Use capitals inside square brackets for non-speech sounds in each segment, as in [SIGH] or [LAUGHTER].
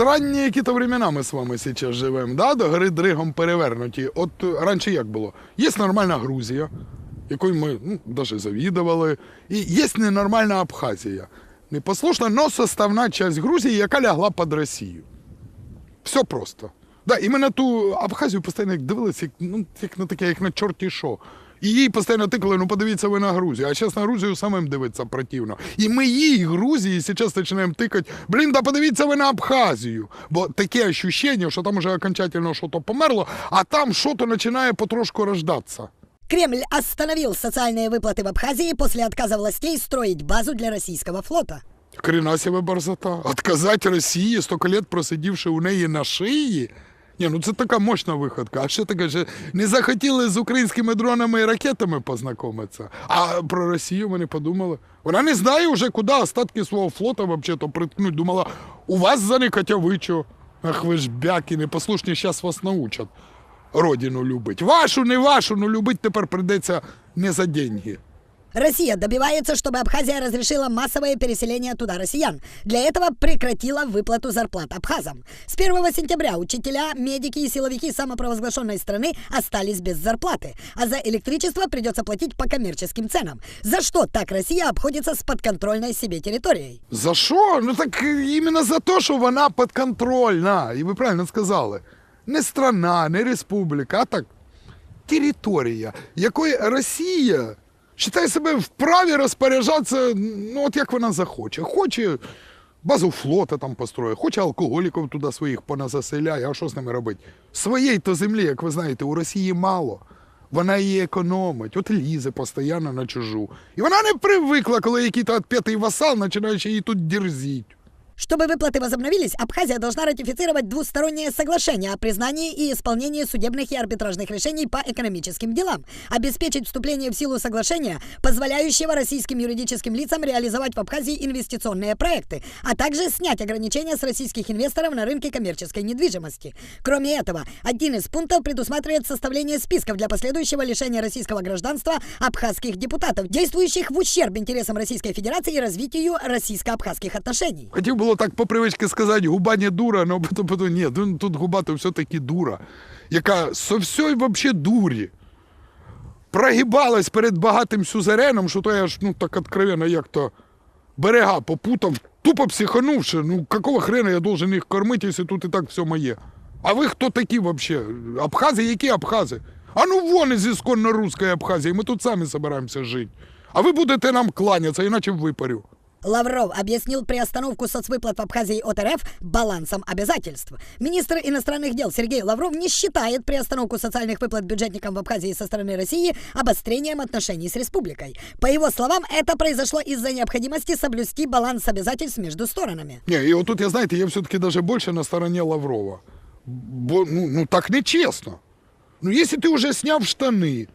Странні які-то времена ми з вами зараз живемо, да? до гори дригом перевернуті. От е, раніше як було? Є нормальна Грузія, якою ми ну, навіть завідували, і є ненормальна Абхазія. Непослушна, но составна частина Грузії, яка лягла під Росію. Все просто. Да, і ми на ту Абхазію постійно дивилися, як, ну, як на таке, як на чорті що. І їй постійно тикали, ну подивіться ви на Грузію. А зараз на Грузію самим дивиться противно. І ми їй, Грузії, зараз починаємо тикати, блін, да подивіться ви на Абхазію. Бо таке ощущення, що там уже окончательно щось померло, а там щось починає потрошку рождатися. Кремль остановил социальные выплаты в Абхазии после отказа властей строить базу для российского флота. Хрена себе борзота. Отказати Росії, стільки лет просидівши у неї на шиї. Ні, ну це така мощна виходка. А що таке, що не захотіли з українськими дронами і ракетами познайомитися. А про Росію ми не подумали. Вона не знає вже, куди остатки свого флота взагалі приткнуть. Думала, у вас за заникатявичо. Ах ви ж бяки, непослушні, зараз вас научать родину любить. Вашу, не вашу, ну любить тепер прийдеться не за деньги. Россия добивается, чтобы Абхазия разрешила массовое переселение туда россиян. Для этого прекратила выплату зарплат абхазам. С 1 сентября учителя, медики и силовики самопровозглашенной страны остались без зарплаты, а за электричество придется платить по коммерческим ценам. За что так Россия обходится с подконтрольной себе территорией? За що? Ну так іменно за те, що вона підконтрольна. І ви правильно сказали. Не страна, не республіка, а так територія, якої Росія Вважає себе вправі розпоряджатися, ну от як вона захоче. Хоче базу флота там построє, хоче алкоголіків туди своїх поназаселяє, а що з ними робити? Своєї то землі, як ви знаєте, у Росії мало. Вона її економить, от лізе постійно на чужу. І вона не привикла, коли який-то п'ятий васал починає її тут дерзіть. Чтобы выплаты возобновились, Абхазия должна ратифицировать двустороннее соглашение о признании и исполнении судебных и арбитражных решений по экономическим делам, обеспечить вступление в силу соглашения, позволяющего российским юридическим лицам реализовать в Абхазии инвестиционные проекты, а также снять ограничения с российских инвесторов на рынке коммерческой недвижимости. Кроме этого, один из пунктов предусматривает составление списков для последующего лишения российского гражданства абхазских депутатов, действующих в ущерб интересам Российской Федерации и развитию российско-абхазских отношений. Хотів було так по привичці сказати, губа не дура, але потім, потім ні, ну, тут губа то все-таки дура, яка со всьої вообще дурі прогибалась перед багатим сюзереном, що то я ж ну так откровенно як то берега попутав, тупо психанувши, ну какого хрена я должен їх кормити, якщо тут і так все моє. А ви хто такі вообще? Абхази? Які Абхази? А ну вон із ісконно руської Абхазії, ми тут самі собираємося жити. А ви будете нам кланятися, іначе випарю. Лавров объяснил приостановку соцвыплат в Абхазии от РФ балансом обязательств. Министр иностранных дел Сергей Лавров не считает приостановку социальных выплат бюджетникам в Абхазии со стороны России обострением отношений с республикой. По его словам, это произошло из-за необходимости соблюсти баланс обязательств между сторонами. Не, і отут, я знаєте, я все-таки даже більше на стороні Лаврова. Бо ну, ну так не чесно. Ну, якщо ти вже сняв штани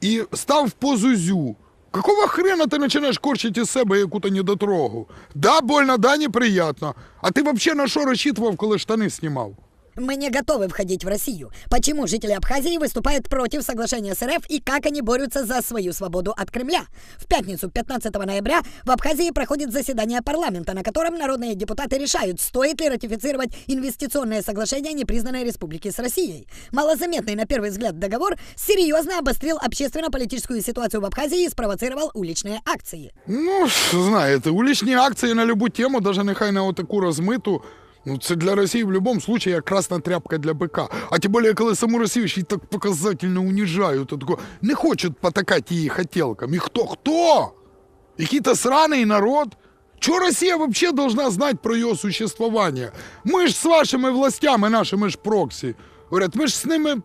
і став в позу зю, какого хрена ти починаєш корчити із себе яку-то недотрогу? Да, больно, да, неприятно. А ти взагалі на що розчитував, коли штани знімав? Мы не готовы входить в Россию. Почему жители Абхазии выступают против соглашения с РФ и как они борются за свою свободу от Кремля? В пятницу, 15 ноября, в Абхазии проходит заседание парламента, на котором народные депутаты решают, стоит ли ратифицировать инвестиционное соглашение непризнанной республики с Россией. Малозаметный на первый взгляд договор серьезно обострил общественно-политическую ситуацию в Абхазии и спровоцировал уличные акции. Ну, знаєте, улічні акції на любу тему, даже нехай на отаку розмиту. Ну, це для Росії в будь-якому случае як красна тряпка для бика. А тим більше, коли саму Росію ще й так показательно унижають, тако, не хочуть потакати її хотілкам. І хто? Хто? Який-то сраний народ? Чого Росія вообще должна знать про ее существование? Мы ж с вашими властями, нашими ж проксі. Говорять, ми ж з ними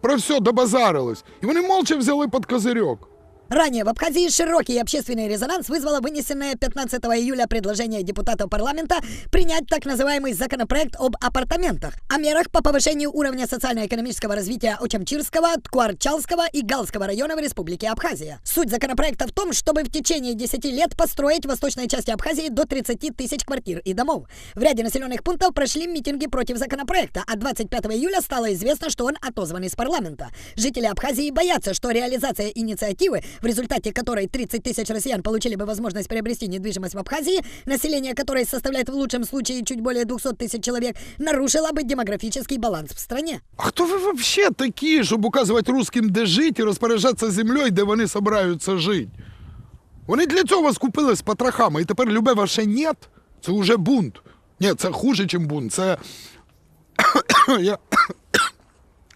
про все добазарились. І вони молча взяли під козирьок. Ранее в Абхазии широкий общественный резонанс вызвало вынесенное 15 июля предложение депутатов парламента принять так называемый законопроект об апартаментах, о мерах по повышению уровня социально-экономического развития Очамчирского, Ткуарчалского и Галского районов Республики Абхазия. Суть законопроекта в том, чтобы в течение 10 лет построить в восточной части Абхазии до 30 тысяч квартир и домов. В ряде населенных пунктов прошли митинги против законопроекта, а 25 июля стало известно, что он отозван из парламента. Жители Абхазии боятся, что реализация инициативы в результате которой 30 тысяч россиян получили бы возможность приобрести недвижимость в Абхазии, население которой составляет в лучшем случае чуть более 200 тысяч человек, нарушило бы демографический баланс в стране. А хто ви вообще такі, щоб указувати русським, де жити і розпоряджатися землею, де вони собираються жити? Вони для цього вас купили з потрохами, і тепер любе ваше «нет» – це вже бунт. Ні, це хуже, ніж бунт. Це. [COUGHS] я...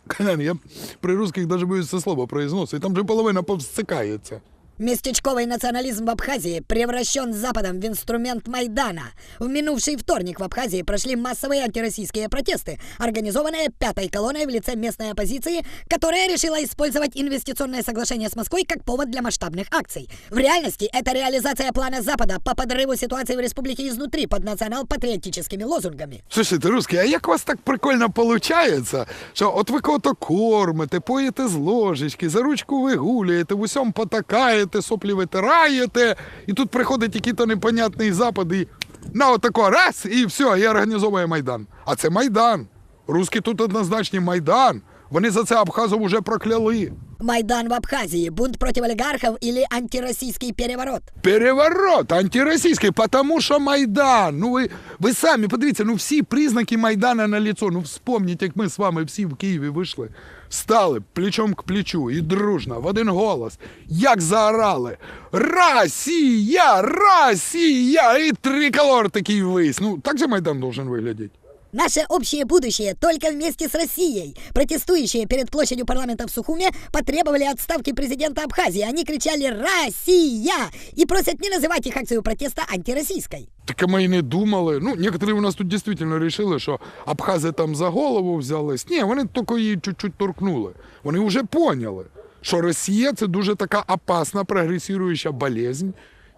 Колян, я при русских даже боюсь це слово произносити, там же половина повсцикається. Местечковый национализм в Абхазии превращен Западом в инструмент Майдана. В минувший вторник в Абхазии прошли массовые антироссийские протесты, организованные пятой колонной в лице местной оппозиции, которая решила использовать инвестиционное соглашение с Москвой как повод для масштабных акций. В реальности это реализация плана Запада по подрыву ситуации в республике изнутри под национал-патриотическими лозунгами. Слушайте, русські, а як у вас так прикольно виходить, що от ви кого-то кормите, поїте з ложечки, за ручку вигулюєте, в усьому потакаєте, соплі витираєте, і тут приходить який-то непонятний запад і на отако раз, і все, і організовує Майдан. А це Майдан. Русські тут однозначні Майдан. Вони за це Абхазов уже прокляли. Майдан в Абхазии, бунт против олигархов или антироссийский переворот? Переворот антиросійський, потому що Майдан. Ну ви, ви самі подивіться, ну всі признаки Майдана на лицо. Ну вспомніть, як ми з вами всі в Києві вийшли, стали плечом к плечу і дружно, в один голос, як заорали. Росія! Росія! І триколор такий вис. Ну так же Майдан должен виглядати. Наше общее будущее только вместе с Россией. Протестующие перед площадью парламента в Сухуме потребовали отставки президента Абхазии. Они кричали «Россия!» и просят не называть их акцию протеста антироссийской. Так ми і не думали. Ну, некоторі у нас тут дійсно вирішили, що абхази там за голову взялись. Ні, вони тільки її чуть-чуть торкнули. Вони вже поняли, що Росія це дуже така опасна, прогресуюча болезнь,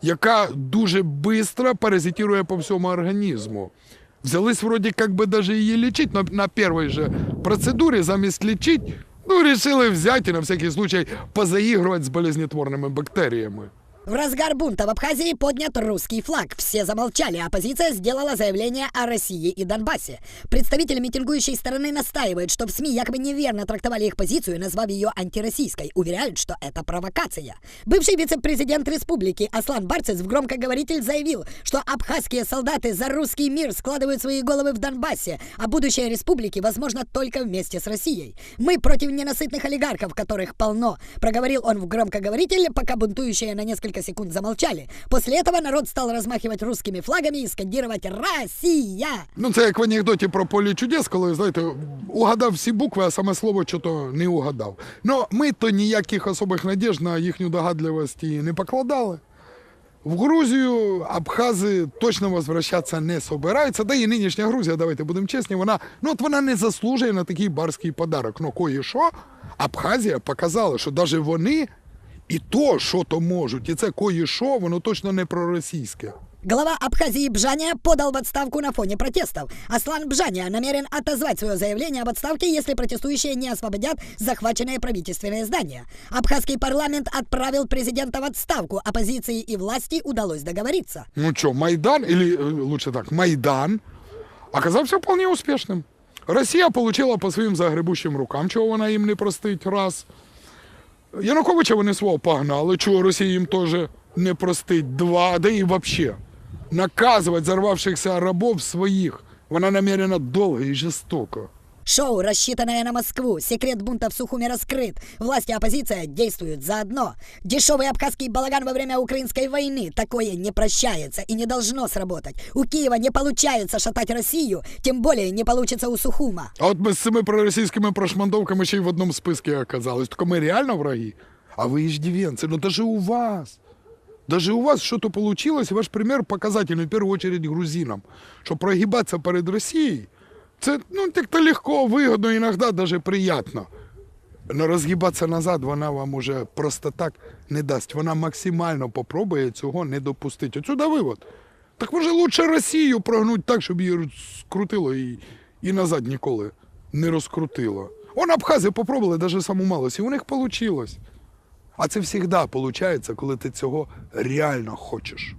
яка дуже швидко паразитує по всьому організму. Взялись вроде как бы даже її лечить, но на першій же процедурі замість лечить, ну, решили взять і на всякий случай позаигрывать з болезнетворними бактеріями. В разгар бунта в Абхазии поднят русский флаг. Все замолчали. Оппозиция сделала заявление о России и Донбассе. Представители митингующей стороны настаивают, что в СМИ якобы неверно трактовали их позицию, назвав ее антироссийской. Уверяют, что это провокация. Бывший вице-президент республики Аслан Барцев в громкоговоритель заявил, что абхазские солдаты за русский мир складывают свои головы в Донбассе, а будущее республики возможно только вместе с Россией. Мы против ненасытных олигархов, которых полно, проговорил он в громкоговоритель, пока бунтующие на несколько секунд замолчали. После этого народ стал размахивать русскими флагами и скандировать «Россия!». Ну, це як в анекдоті про поле чудес, коли, знаєте, угадав всі букви, а саме слово що-то не угадав. Ну, ми то ніяких особих надіж на їхню догадливість і не покладали. В Грузію абхази точно возвращатися не собираються. Да і нинішня Грузія, давайте будемо чесні, вона, ну, от вона не заслужує на такий барський подарок. Ну, кої що, Абхазія показала, що навіть вони і то, що то можуть, і це кої що, воно точно не проросійське. Глава Абхазии Бжания подал в отставку на фоне протестов. Аслан Бжания намерен отозвать свое заявление об отставке, если протестующие не освободят захваченные правительственные здания. Абхазский парламент отправил президента в отставку. Оппозиции и власти удалось договориться. Ну что, Майдан, или э, лучше так, Майдан, оказався вполне успешным. Россия получила по своїм загребущим рукам, чого вона їм не простить, раз. Януковича вони свого погнали, чого Росія їм теж не простить, два, да і вообще. Наказувати зарвавшихся рабов своїх вона намерена довго і жорстоко. Шоу, рассчитанное на Москву. Секрет бунта в Сухуме раскрыт. Власти и оппозиция действуют заодно. Дешевый абхазский балаган во время украинской войны. Такое не прощается и не должно сработать. У Киева не получается шатать Россию, тем более не получится у Сухума. А от ми з цими проросійськими прошмандовками ще й в одному списку оказались. Тільки ми реально враги. А ви иждивенцы, ну даже у вас. Даже у вас что-то получилось, и ваш пример показательный, в первую очередь, грузинам. Что прогибаться перед Россией, це ну, так-то легко, вигодно, іноді даже приятно. Но розгибатися назад вона вам уже просто так не дасть. Вона максимально попробує цього не допустити. Отсюда вивод. Так може лучше Росію прогнуть так, щоб її скрутило і, і назад ніколи не розкрутило. Он Абхази попробували навіть саму малость, і у них вийшло. А це завжди виходить, коли ти цього реально хочеш.